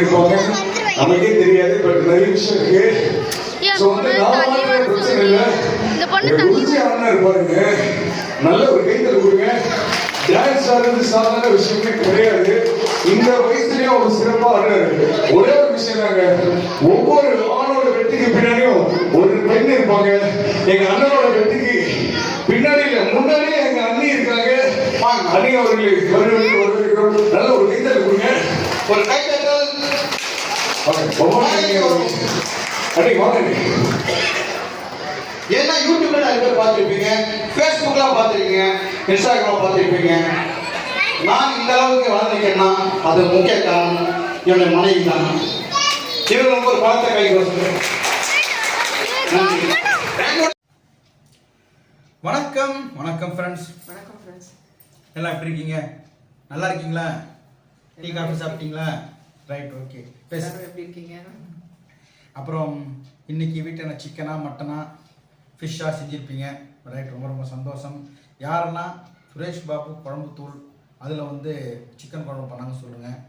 இருப்பாங்க நமக்கே தெரியாது பட் நிறைய விஷயம் இருக்கு. ஸோ வந்து நான் மாத்திர பிரச்சனை இல்லை. இந்த பொண்ணு இந்த குருஜி அண்ணன் இருப்பாருங்க. நல்ல ஒரு கைத்தல் கொடுங்க. டான்ஸ் ஆடுறது சாதாரண விஷயமே கிடையாது. இந்த வயசுலயும் ஒரு சிறப்பா ஆடுறாரு. ஒரே ஒரு விஷயம் தாங்க. ஒவ்வொரு ஆணோட வெற்றிக்கு பின்னாடியும் ஒரு பெண் இருப்பாங்க. எங்க அண்ணனோட வெற்றிக்கு பின்னாடி இல்ல முன்னாடியே எங்க அண்ணி இருக்காங்க. அண்ணி அவர்களுக்கு நல்ல ஒரு கைத்தல் கொடுங்க. ஒரு கைத்தட்டல் ஏன்னா யூடியூப்ல நிறைய பேர் பார்த்துருப்பீங்க ஃபேஸ்புக்லாம் பார்த்துருக்கீங்க இன்ஸ்டாகிராம் பார்த்துருப்பீங்க நான் இந்த அளவுக்கு வளர்ந்துருக்கேன்னா அது முக்கிய காரணம் என்னுடைய மனைவி தான் இவங்க ஒரு பழத்தை கை வணக்கம் வணக்கம் ஃப்ரெண்ட்ஸ் வணக்கம் ஃப்ரெண்ட்ஸ் எல்லாம் எப்படி இருக்கீங்க? நல்லா இருக்கீங்களா? டீ காஃபி சாப்பிட்டீங்களா? ரைட் ஓகே எல்லாரும் எப்படி இருக்கீங்க? அப்புறம் இன்னைக்கு வீட்டில் என்ன சிக்கனா மட்டனா ஃபிஷ்ஷாக செஞ்சுருப்பீங்க. ரைட் ரொம்ப ரொம்ப சந்தோஷம். யாரெல்லாம் சுரேஷ் பாபு குழம்பு தூள் அதில் வந்து சிக்கன் குழம்பு பண்ணாங்க சொல்லுங்கள்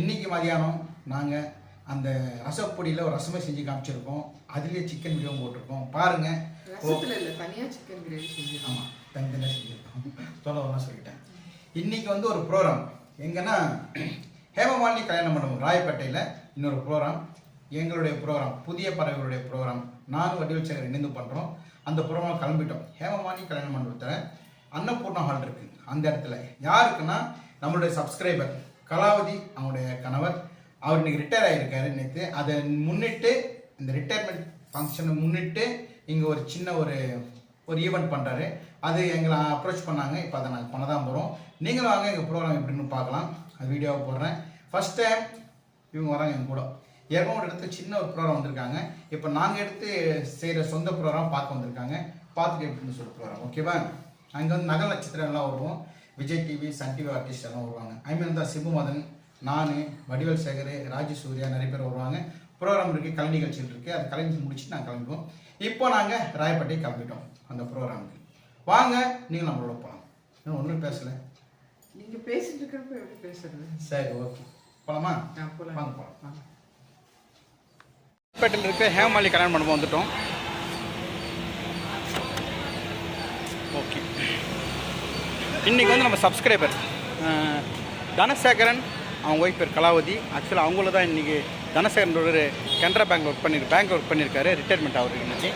இன்னைக்கு மதியானம் நாங்கள் அந்த ரசப்பொடியில் ஒரு ரசமே செஞ்சு காமிச்சிருக்கோம். அதுலேயே சிக்கன் வீடியோ போட்டிருக்கோம். பாருங்கள் ரசத்துல இல்ல தனியா சிக்கன் கிரேவி செஞ்சிருக்கோம். ஆமாம் தனித்தனியாக செஞ்சுருக்கோம். சொல்ல ஒன்றா சொல்லிட்டேன். இன்னைக்கு வந்து ஒரு ப்ரோக்ராம் எங்கன்னா ஹேமமாலினி கல்யாண மண்டபம் ராயப்பேட்டையில். இன்னொரு ப்ரோக்ராம் எங்களுடைய ப்ரோக்ராம் புதிய பறவைகளுடைய ப்ரோக்ராம் நானும் வடிவல் சேகர் இணைந்து பண்ணுறோம் அந்த ப்ரோக்ராம் கிளம்பிட்டோம். ஹேமமானி கல்யாண மண்டபத்தில் அன்னபூர்ணா ஹால் இருக்கு. அந்த இடத்துல யாருக்குன்னா நம்மளுடைய சப்ஸ்கிரைபர் கலாவதி அவனுடைய கணவர். அவர் இன்னைக்கு ரிட்டையர் ஆகியிருக்காரு நேற்று அதை முன்னிட்டு இந்த ரிட்டையர்மெண்ட் ஃபங்க்ஷனை முன்னிட்டு இங்கே ஒரு சின்ன ஒரு ஒரு ஈவெண்ட் பண்ணுறாரு அது எங்களை அப்ரோச் பண்ணாங்க. இப்போ அதை நாங்கள் பண்ண தான் போகிறோம் நீங்களும் வாங்க எங்கள் ப்ரோக்ராம் எப்படின்னு பார்க்கலாம். அது வீடியோவை போடுறேன். ஃபஸ்ட் டைம் இவங்க வராங்க எங்க கூட. ஏற்கனவே ஒரு இடத்துல சின்ன ஒரு ப்ரோக்ராம் வந்திருக்காங்க. இப்போ நாங்கள் எடுத்து செய்கிற சொந்த ப்ரோக்ராம் பார்க்க வந்திருக்காங்க. பார்த்துட்டு எப்படின்னு சொல்லி ப்ரோக்ராம் ஓகேவா அங்கே வந்து நகல் நட்சத்திரம் எல்லாம் வருவோம். Vijay TV Sun TV artist எல்லாம் வருவாங்க. ஐ மீன் தான் சிபு மதன் நான் வடிவேல் சேகர் ராஜி சூர்யா நிறைய பேர் வருவாங்க. ப்ரோக்ராம் இருக்குது கலை நிகழ்ச்சிகள் இருக்குது அது கலை நிகழ்ச்சி முடிச்சுட்டு நாங்கள் கிளம்பிடுவோம். இப்போ நாங்கள் ராயப்பேட்டை கிளம்பிட்டோம் அந்த ப்ரோக்ராமுக்கு வாங்க நீங்கள் நம்மளோட போகலாம் இன்னும் ஒன்றும் பேசலை. நீங்க பேசிட்டு இருக்கிறப்ப எப்படி பேசுறது? சரி ஓகே போகலாமா. வாங்க போகலாம். ஹாஸ்பிட்டல் இருக்க ஹேமாலி கல்யாண மண்டபம் வந்துட்டோம். ஓகே. இன்றைக்கி வந்து நம்ம சப்ஸ்கிரைபர் தனசேகரன் அவங்க ஒய்ஃப் பேர் கலாவதி. ஆக்சுவலாக அவங்கள தான் இன்றைக்கி தனசேகரன் ஒரு கனரா பேங்க் ஒர்க் பண்ணிரு பேங்க் ஒர்க் பண்ணியிருக்காரு ரிட்டையர்மெண்ட் அவருக்கு இன்னைக்கு.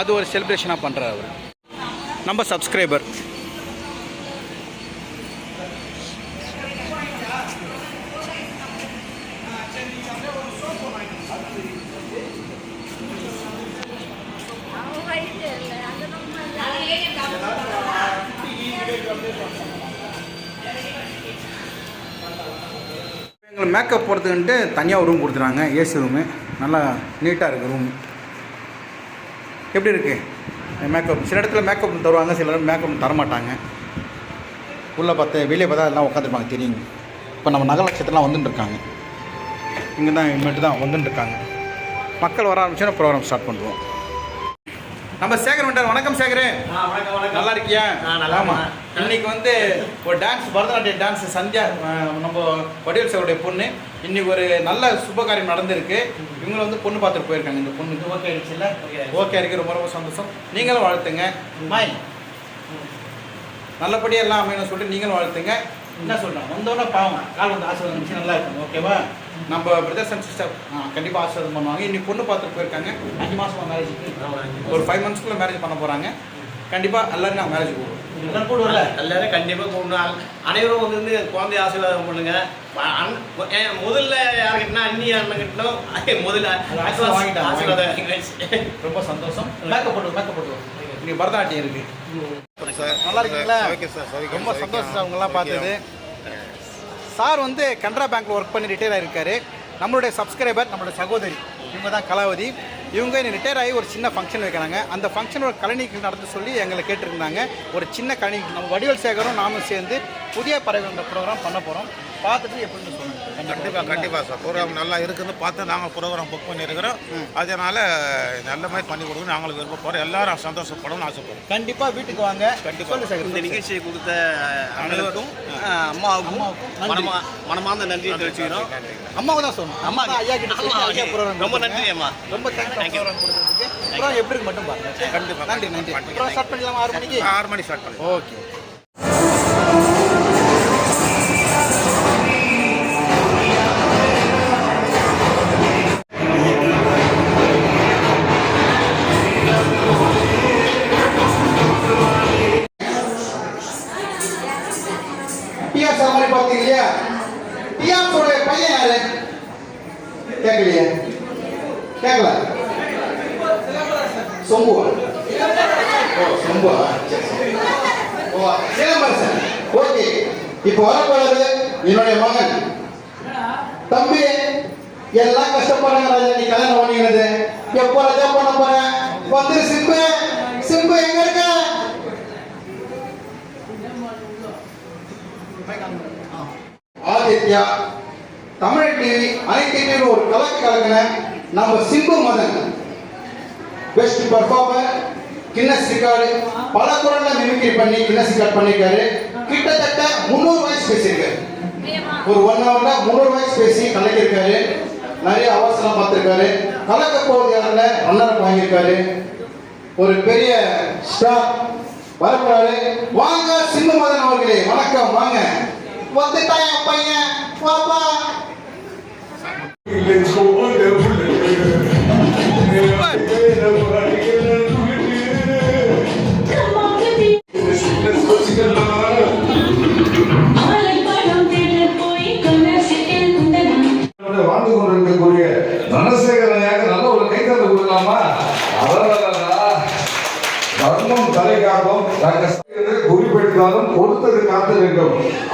அது ஒரு செலிப்ரேஷனாக பண்ணுறாரு அவர். நம்ம சப்ஸ்கிரைபர் எங்களை மேக்கப் போகிறதுக்குன்ட்டு தனியாக ஒரு ரூம் கொடுத்துறாங்க ஏசி ரூமு நல்லா நீட்டாக இருக்குது ரூம் எப்படி இருக்குது மேக்கப் சில இடத்துல மேக்கப் தருவாங்க சில இடத்துல மேக்கப் தரமாட்டாங்க. உள்ளே பார்த்து வெளியே பார்த்தா எல்லாம் உட்காந்துருப்பாங்க தெரியுங்க. இப்போ நம்ம நகர வந்துட்டுருக்காங்க. வந்துட்டு இங்கே தான் இனிமேட்டு தான் வந்துட்டு இருக்காங்க மக்கள் வர ஆரம்பிச்சோன்னா ப்ரோக்ராம் ஸ்டார்ட் பண்ணுவோம். நம்ம சேகர் வந்துட்டார். வணக்கம் சேகரே. நல்லா இருக்கியா? ஆமா. இன்னைக்கு வந்து ஒரு டான்ஸ் பரதநாட்டிய டான்ஸ் சந்தியா நம்ம வடிவேல் சாருடைய பொண்ணு. இன்னைக்கு ஒரு நல்ல சுப காரியம் நடந்திருக்கு. இவங்க வந்து பொண்ணு பார்த்துட்டு போயிருக்காங்க இந்த பொண்ணு. ஓகே ஆயிடுச்சுல்ல? ஓகே இருக்கு. ரொம்ப ரொம்ப சந்தோஷம். நீங்களும் வாழ்த்துங்க. மாய் நல்லபடியாக எல்லாம் அமையணும் சொல்லிட்டு நீங்களும் வாழ்த்துங்க. என்ன சொல்கிறேன் வந்தோடனே பாவம். கால் வந்து ஆசீர்வாதம் இருந்துச்சு நல்லா இருக்கும் ஓகேவா நம்ம பிரதர்ஸ் அண்ட் சிஸ்டர் கண்டிப்பாக ஆசீர்வாதம் பண்ணுவாங்க. இன்னைக்கு பொண்ணு பார்த்துட்டு போயிருக்காங்க. அஞ்சு மாதம் மேரேஜுக்கு ஒரு ஃபைவ் மந்த்ஸ்க்குள்ளே மேரேஜ் பண்ண போகிறாங்க கண்டிப்பாக எல்லாரும் நான் மேரேஜ் எல்லாரும் கூடுவோம்ல எல்லாரும் கண்டிப்பா கூப்பிடணும். அனைவரும் வந்து வந்து குழந்தை ஆசீர்வாதம் பண்ணுங்க. முதல்ல யாருக்கிட்டனா அண்ணி அண்ணன் கிட்டனோ? முதல்ல ஆசீர்வாதம். ரொம்ப சந்தோஷம். மேக்கப் போட்டு மேக்கப் போட்டு இன்னைக்கு பரதநாட்டியம் இருக்கு. நல்லா இருக்கீங்களா? ரொம்ப சந்தோஷம் சார் அவங்கெல்லாம் பார்த்தது. சார் வந்து கனரா பேங்க்கில் ஒர்க் பண்ணி ரிட்டையர் ஆயிருக்காரு. நம்மளுடைய சப்ஸ்கிரைபர் நம்மளுடைய சகோதரி இவங்க தான் கலாவதி. இவங்க ரிட்டையர் ஆகி ஒரு சின்ன ஃபங்க்ஷன் வைக்கிறாங்க அந்த ஃபங்க்ஷனோட ஒரு நடந்து சொல்லி எங்களை கேட்டிருந்தாங்க. ஒரு சின்ன கலை நம்ம வடிவல் சேகரும் நாமும் சேர்ந்து புதிய பறவைன்ற ப்ரோக்ராம் பண்ண போகிறோம் பார்த்துட்டு எப்படின்னு சொல்லுங்கள் கண்டிப்பாக கண்டிப்பாக சார் ப்ரோக்ராம் நல்லா இருக்குன்னு பார்த்து நாங்கள் ப்ரோக்ராம் புக் பண்ணியிருக்கிறோம். அதனால் நல்ல மாதிரி பண்ணி கொடுக்கணும் நாங்களும் விருப்பப்படுறோம். எல்லாரும் சந்தோஷப்படணும்னு ஆசைப்படுறோம். கண்டிப்பாக வீட்டுக்கு வாங்க. கண்டிப்பா. சொல்லு சேகர் இந்த. நிகழ்ச்சியை கொடுத்த அனைவருக்கும் அம்மாவுக்கும் நன்றி. மனமா மனமார்ந்த நன்றியை தெரிவிச்சுக்கிறோம். அம்மாவை தான் சொல்லணும். அம்மா ஐயா கிட்ட ஐயா ப்ரோக்ராம் ரொம்ப நன்றி அம்மா ரொம்ப you. ப்ரோக்ராம் எப்படி இருக்கு மட்டும் பாருங்க. கண்டிப்பா. நன்றி நன்றி. ஸ்டார்ட் பண்ணிடலாமா? ஆறு மணிக்கு? ஆறு மணி ஸ்டார்ட் பண்ணி. ஓகே. ஆதித்யா தமிழ் டிவி அனைத்து ஒரு கலை கலங்கின நம்ம Simbu Madan. Best performer Guinness record பல குரல்ல மிமிக்ரி பண்ணி கின்னஸ் ரெக்கார்ட் பண்ணிருக்காரு கிட்டத்தட்ட முந்நூறு வயசு பேசியிருக்காரு. ஒரு ஒன் ஹவர்ல முந்நூறு வயசு பேசி கலக்கியிருக்காரு. நிறைய அவசரம் பார்த்திருக்காரு. கலக்க போவது யாரில் ரன்னர் வாங்கியிருக்காரு ஒரு பெரிய ஸ்டார் வரப்போறாரு வாங்க சிம்ம மதன் அவர்களே வணக்கம் வாங்க. வந்துட்டாயா பையன் பாப்பா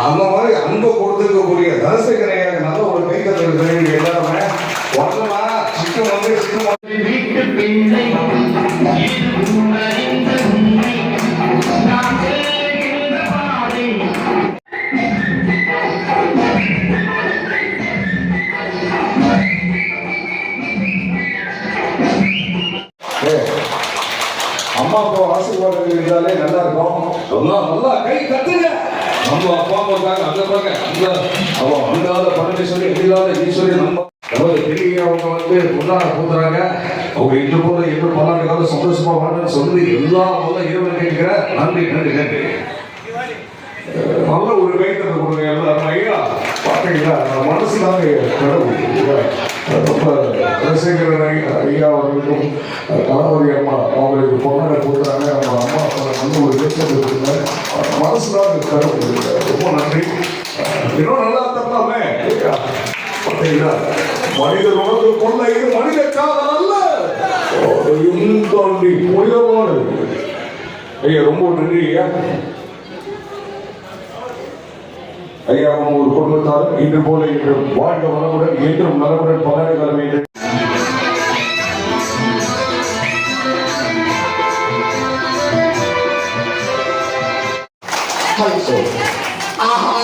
அந்த மாதிரி அன்பு கொடுத்திருக்கக்கூடிய தனசேகரையாக நல்ல ஒரு கைத்தறி எல்லாருமே. ஒன்றா சிக்கம் வந்து வந்து. வீட்டு ஏய், அம்மா அப்பா ஆசீர்வாதம் இருந்தாலே நல்லா இருக்கும். எல்லாம் நல்லா கை தட்டுங்க. நம்ம அப்பா அம்மாக்காக அந்த பக்கம் அந்த அவன் அங்காத பரமேஸ்வரி இல்லாத ஈஸ்வரி நம்ம அதாவது பெரிய அவங்க வந்து முன்னாடி கூத்துறாங்க அவங்க இன்று போல இன்னும் பல்லாண்டு காலம் சந்தோஷமா வாழணும்னு சொல்லி எல்லா முதல்ல இறைவன் கேட்கிற நன்றி நன்றி நன்றி. நல்ல ஒரு கைத்தறி கொடுங்க எல்லாரும். ஐயா பார்த்தீங்களா மனசு தாங்க கடவுள். ரொம்ப ரசிகரன் ஐயா ஐயா அவர்களுக்கும் அஹ் கணவதி அம்மா அவங்களுக்கு பொண்ணை கொடுத்தாங்க அவங்க அம்மா அப்பா நல்ல ஒரு கைத்தறி இருக்கிறாங்க மனசு தான் கடவுள். ரொம்ப நன்றி. இன்னும் நல்லா தரலாமே? ஐயா பார்த்தீங்களா மனித உணர்வு கொள்ள இது மனித காதல் அல்ல. தாண்டி புனிதமானது ஐயா ரொம்ப நன்றி ஐயா. ஐயாவும் ஒரு குடும்பத்தாரும் இன்று போல இன்று வாழ்க வளமுடன் என்றும் நலமுடன் பலனை வர வேண்டும். ஆஹா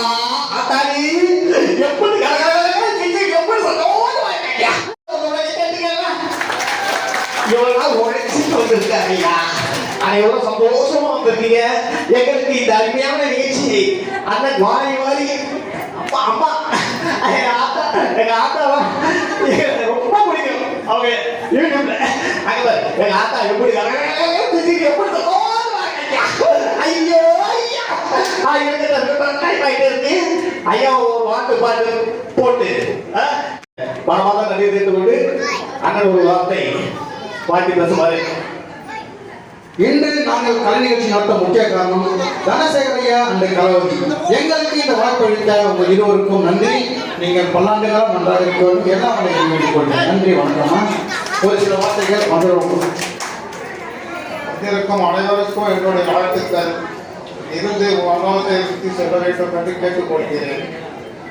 இருக்காங்க. எங்களுக்கு இந்த அருமையான நிகழ்ச்சி அண்ணன் வாரி வாரி அப்பா அம்மா எங்க ஆத்தா எங்க ஆத்தாவா ரொம்ப பிடிக்கும். அவங்க யூடியூப்ல அங்க எங்க ஆத்தா எப்படி எப்படி ஐயோ ஐயா. டைம் ஐயா ஒரு வாட்டு பாட்டு போட்டு மனமாக நன்றி கொண்டு அண்ணன் ஒரு வார்த்தை. பாட்டி பேசுமாறு இன்று நாங்கள் கலை நிகழ்ச்சி நடத்த முக்கிய காரணம் தனசேகரையா அந்த கலவதி. எங்களுக்கு இந்த வாய்ப்பு அளித்த உங்கள் இருவருக்கும் நன்றி. நீங்கள் பல்லாண்டு காலம் நன்றாக இருக்க வேண்டும். எல்லாம் அவங்களை வேண்டிக் கொள்கிறேன். நன்றி வணக்கம்மா ஒரு சில வார்த்தைகள் மதுரம் வந்திருக்கும் அனைவருக்கும் என்னுடைய வாழ்த்துக்கள். இருந்து அனுபவத்தை சுற்றி செல்ல வேண்டும் என்று கேட்டுக்கொள்கிறேன்.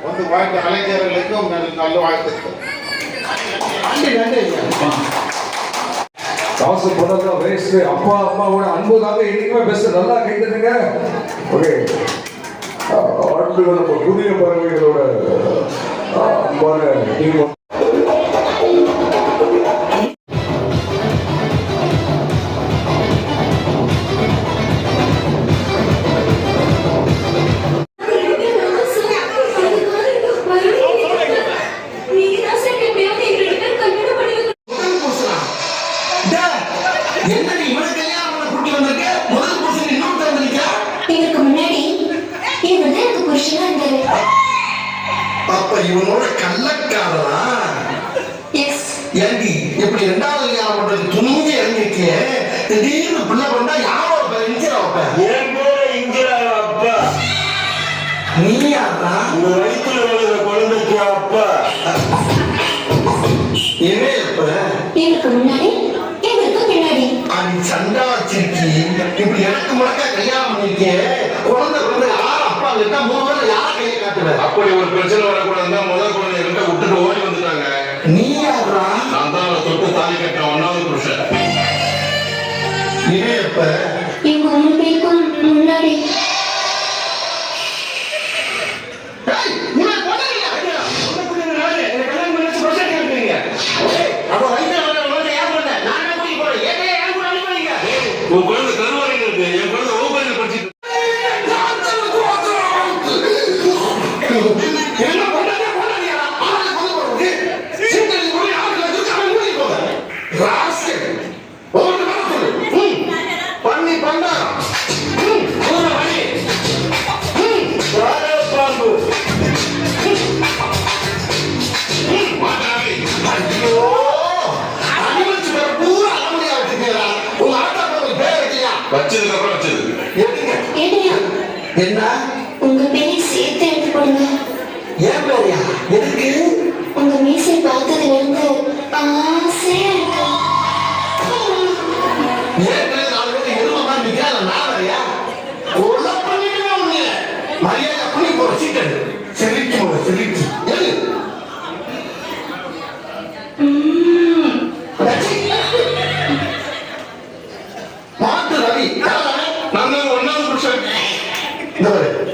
வந்து வாழ்க்கை கலைஞர்களுக்கும் நல்ல வாழ்த்துக்கள். நன்றி நன்றி. காசு பண்ணதா வேஸ்ட் அப்பா அம்மாவோட அன்புதாக என்னைக்குமே பெஸ்ட் நல்லா கேட்டுருங்க ஓகே ஆட்கள் நம்ம புதிய பறவைகளோட அன்பான இவனோட கள்ளக்காரனா? ஏண்டி எப்படி ரெண்டாவது கல்யாணம் பண்றது துணிஞ்சு இறங்கிருக்கே திடீர்னு பிள்ளை பண்ணா யாரோட பேர் இந்திரா வைப்ப அப்பா. நீ யாரா உங்க வயிற்றுல வளர்ற குழந்தைக்கு அப்பா. என்ன இப்ப? எனக்கு முன்னாடி இப்படி எனக்கு முழக்கா கல்யாணம் பண்ணிருக்கே குழந்தை குழந்தை யார்? அப்பா கேட்டா மூணு பேர் யார் அப்படி ஒரு பிரச்சனை happy.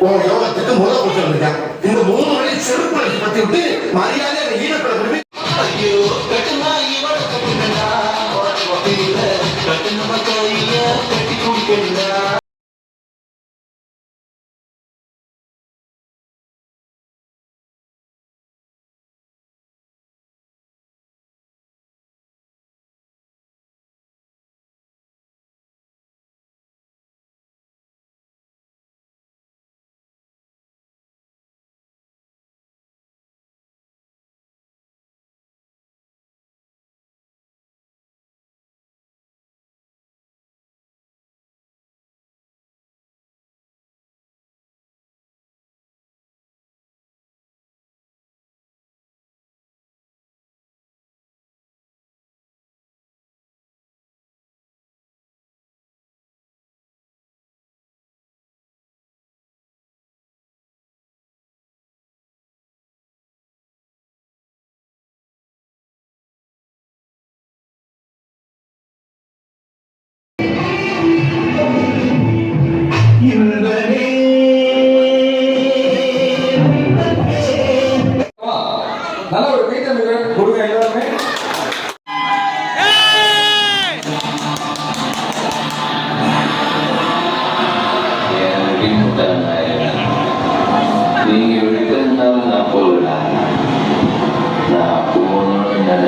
உங்க யோகத்துக்கு முதல் கொடுத்துருக்கேன் இந்த மூணு வழி சிறப்பு பத்தி விட்டு மரியாதை ஈடுபட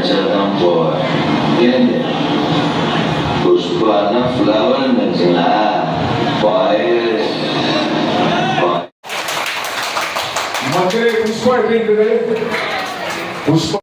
nature than poor. Gende. Pushpana flower nature. Fire. Mate, who's fighting today? Who's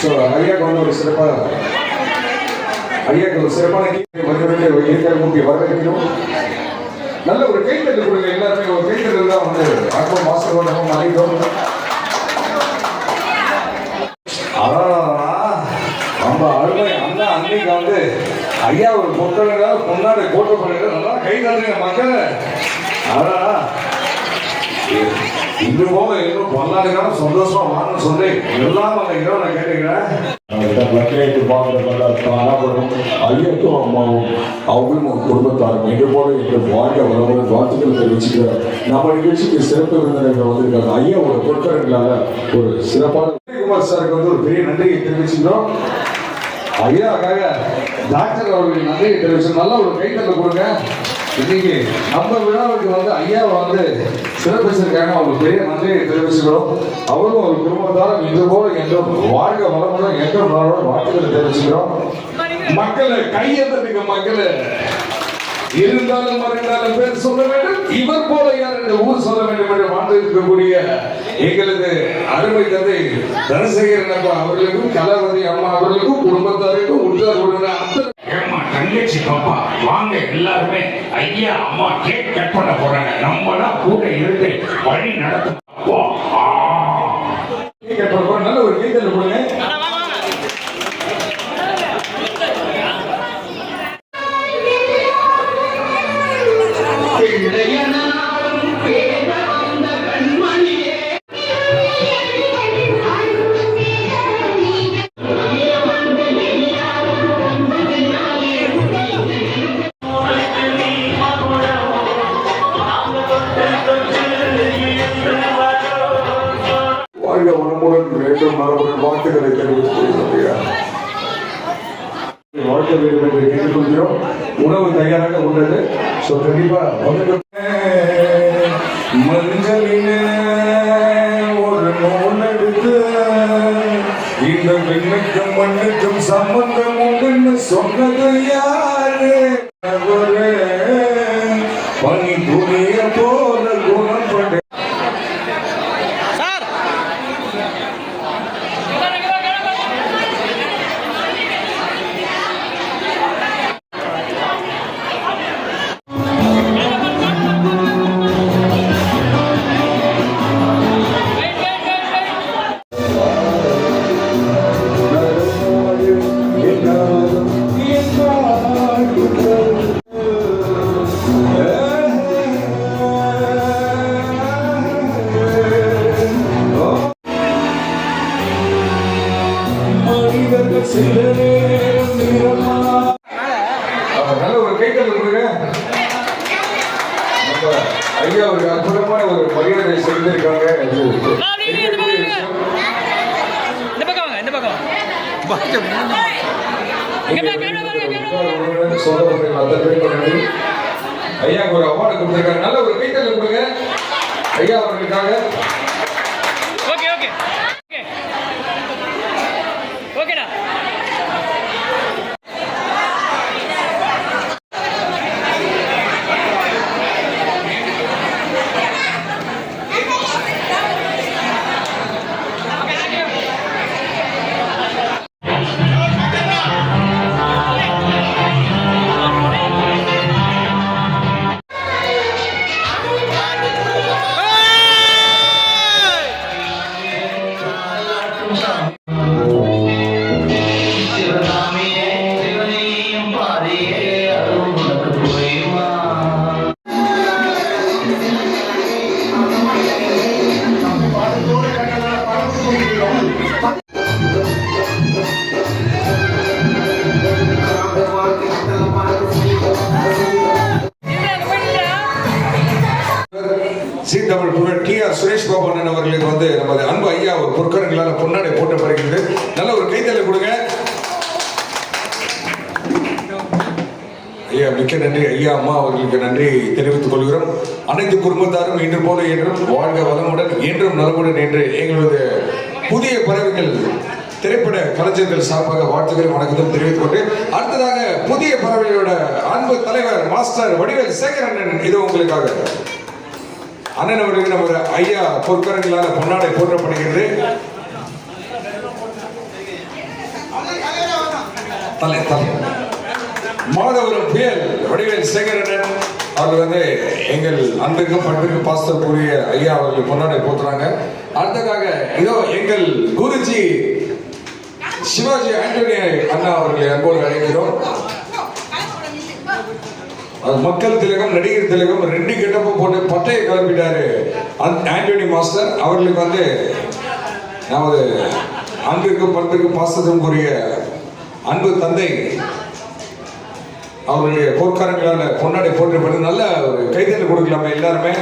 so ஐயாக்கு வந்து ஒரு சிறப்பாக ஐயாக்கு ஒரு சிறப்பான கீழே வருகிறது இருக்கிற முக்கிய வரவேற்கிறோம். நல்ல ஒரு கைத்தட்டு கொடுங்க எல்லாருமே. ஒரு கைத்தட்டு தான் வந்து ஆத்ம ஆசீர்வாதமும் அனைத்தும் அதான் ரொம்ப அருமை. அண்ணா அன்னைக்கு வந்து ஐயா ஒரு பொட்டலுங்க பொன்னாடி போட்டோ பண்ணிட்டு நல்லா கை தந்துங்க மக்கள். அதான் இன்னும் போக இன்னும் பொன்னாடுக்கான சந்தோஷமா வாங்கன்னு சொல்லி எல்லாம் அந்த இரவு நான் கேட்டுக்கிறேன். பக்ரீத் பார்க்கறதுல காணப்படும் ஐயக்கும் அம்மாவும் அவங்களும் குடும்பத்தாரும் எங்க போல எங்க வாழ்க்கை வளமுடன் வாழ்த்துக்கள் தெரிவிச்சுக்கிறார் நம்ம நிகழ்ச்சிக்கு சிறப்பு விருந்தினர்கள் வந்திருக்காங்க. ஐயாவோட பொருட்களால ஒரு சிறப்பான குமார் சாருக்கு வந்து ஒரு பெரிய நன்றியை தெரிவிச்சுக்கிறோம். ஐயாக்காக டாக்டர் அவர்களுக்கு நன்றியை தெரிவிச்சு நல்ல ஒரு கைத்தட்டல் கொடுங்க. இன்னைக்கு நம்ம விழாவுக்கு வந்து ஐயாவை வந்து சிறப்பிச்சிருக்காங்க அவங்க பெரிய நன்றியை தெரிவிச்சுக்கிறோம். அவரும் ஒரு குடும்பத்தாரும் இது போல என்றும் வாழ்க வளமுடன் என்றும் நாளோட வாழ்த்துக்களை தெரிவிச்சுக்கிறோம். மக்களை கையெழுத்துக்கு மக்களை. இருந்தாலும் மறைந்தாலும் பேர் சொல்ல வேண்டும். இவர் போல யார் இந்த ஊர் சொல்ல வேண்டும் என்று வாழ்ந்து இருக்கக்கூடிய எங்களது அருமை தந்தை தனசேகரன் அப்பா அவர்களுக்கும் கலாவதி அம்மா அவர்களுக்கும் குடும்பத்தாருக்கும் உற்றார் உறவினர் அத்தனை தங்கச்சி பாப்பா வாங்க எல்லாருமே ஐயா அம்மா கேக் கட் பண்ண போறாங்க. நம்ம தான் கூட இருந்து வழி நடத்தும். நல்ல ஒரு கீதல் கொடுங்க என்று உணவு தயாராக உள்ளது. ஸோ கண்டிப்பாக ஐயா ஒரு அற்புதமான ஒரு மரியாதை செய்திருக்காங்க. இந்த பக்கம் வாங்க இந்த பக்கம் ஐயா ஒரு அவார்டு கொடுத்திருக்காங்க நல்ல ஒரு கைத்தல் கொடுங்க ஐயா அவர்களுக்காக அவர்களுடைய மிக்க நன்றி ஐயா அம்மா அவர்களுக்கு நன்றி தெரிவித்துக் கொள்கிறோம். அனைத்து குடும்பத்தாரும் இன்று போல என்றும் வாழ்க வளமுடன் என்றும் நலமுடன் என்று எங்களது புதிய பறவைகள் திரைப்பட கலைஞர்கள் சார்பாக வாழ்த்துக்களும் வணக்கத்தும் தெரிவித்துக் கொண்டேன். அடுத்ததாக புதிய பறவைகளோட அன்பு தலைவர் மாஸ்டர் வடிவேல் சேகர் அண்ணன் இது உங்களுக்காக. அண்ணன் அவர்களுக்கு நம்ம ஐயா பொற்கரங்களான பொன்னாடை போற்றப்படுகிறது தலை தலை. மாதவரம் புயல் வடிவேல் சேகரன். அவர் வந்து எங்கள் அன்பிற்கும் பண்பிற்கும் பாஸ்தர் கூறிய ஐயா அவர்கள் பொன்னாடை போத்துறாங்க அடுத்ததாக இதோ எங்கள் குருஜி சிவாஜி ஆண்டனி அண்ணா அவர்களை அன்போடு அழைக்கிறோம். மக்கள் திலகம் நடிகர் திலகம் ரெண்டு கெட்டப்பு போட்டு பட்டையை கிளம்பிட்டாரு ஆண்டனி மாஸ்டர். அவர்களுக்கு வந்து நமது அன்பிற்கும் பண்பிற்கும் பாசத்துக்கும் கூறிய அன்பு தந்தை அவருடைய போர்க்காரங்களால் கொண்டாடி போட்டு நல்ல ஒரு கைதல் கொடுக்கலாமே எல்லாருமே.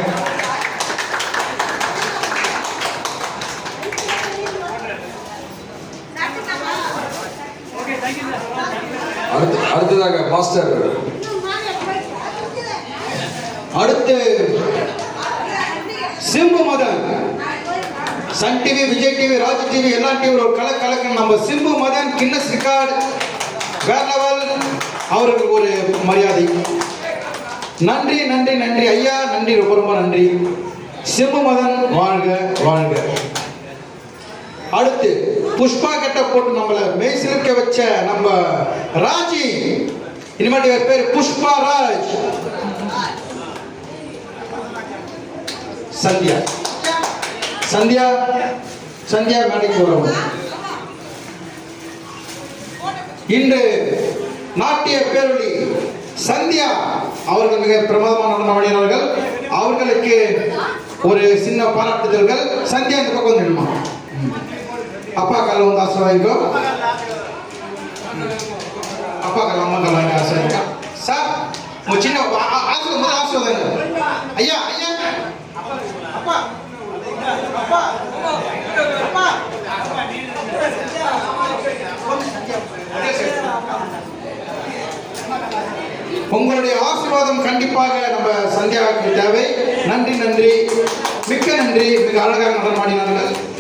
அடுத்ததாக மாஸ்டர். அடுத்து Simbu Madan. Sun TV Vijay TV Raj TV எல்லா டிவி ஒரு கலக்கலக்கு நம்ம சிம்பு மதன் கின்னஸ் ரெக்கார்ட் வேற லெவல். அவருக்கு ஒரு மரியாதை. நன்றி நன்றி நன்றி. ஐயா நன்றி. ரொம்ப ரொம்ப நன்றி. சிம்பு மதன் வாழ்க வாழ்க. அடுத்து புஷ்பா கட்ட போட்டு நம்மளை மெய் வச்ச நம்ம ராஜி. இனிமேட்டு பேர் புஷ்பா ராஜ். சந்தியா. சந்தியா? சந்தியா மேடைக்கு வரவும் இன்று நாட்டிய பேரொழி சந்தியா அவர்கள் மிக பிரமாதமான நடனம் அவர்களுக்கு ஒரு சின்ன பாராட்டுதல்கள். சந்தியா இந்த பக்கம் வந்துடுமா? அப்பா கால வந்து ஆசீர்வாதிக்கோ? அப்பா கால அம்மா கால வாங்கி சார் உங்க சின்ன ஆ- ஆ- ஆசீர்வாதம் முதல்ல ஐயா ஐயா. அப்பா. அப்பா. அப்பா. உங்களுடைய ஆசீர்வாதம் கண்டிப்பாக நம்ம சந்தியாவுக்கு தேவை. நன்றி நன்றி. மிக்க நன்றி. மிக அழகாக நடமாடினார்கள்